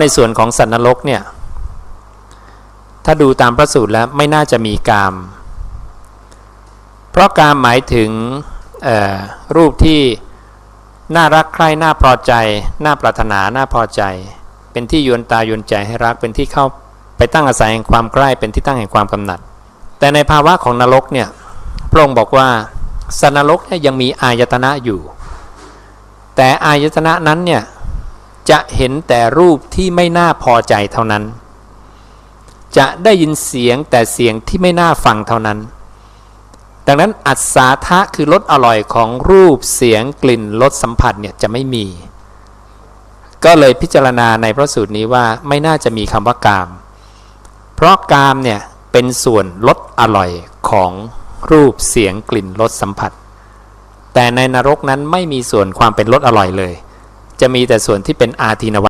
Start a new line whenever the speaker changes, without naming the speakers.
ในส่วนของสัตว์นรกเนี่ย ถ้าดูตามพระสูตรแล้วไม่น่าจะมีกาม เพราะกามหมายถึงรูปที่น่ารักใคร่น่าพอใจ น่าปรารถนาน่าพอใจ เป็นที่ยวนตายวนใจให้รักเป็นที่เข้าไปตั้งอาศัยแห่งความใกล้เป็นที่ตั้งแห่งความกำหนัด แต่ในภาวะของนรกเนี่ยพระองค์บอกว่าสัตว์นรกเนี่ยยังมีอายตนะอยู่ แต่อายตนะนั้นเนี่ย จะเห็นแต่รูปที่ไม่น่าพอใจเท่านั้น จะได้ยินเสียงแต่เสียงที่ไม่น่าฟังเท่านั้น ดังนั้นอัศาทะคือรสอร่อยของรูปเสียงกลิ่นรสสัมผัสเนี่ยจะไม่มี ก็เลยพิจารณาในพระสูตรนี้ว่าไม่น่าจะมีคำว่ากาม เพราะกามเนี่ยเป็นส่วนรสอร่อยของรูปเสียงกลิ่นรสสัมผัส แต่ในนรกนั้นไม่มีส่วนความเป็นรสอร่อยเลย จะมีแต่ส่วนที่เป็นอาทินว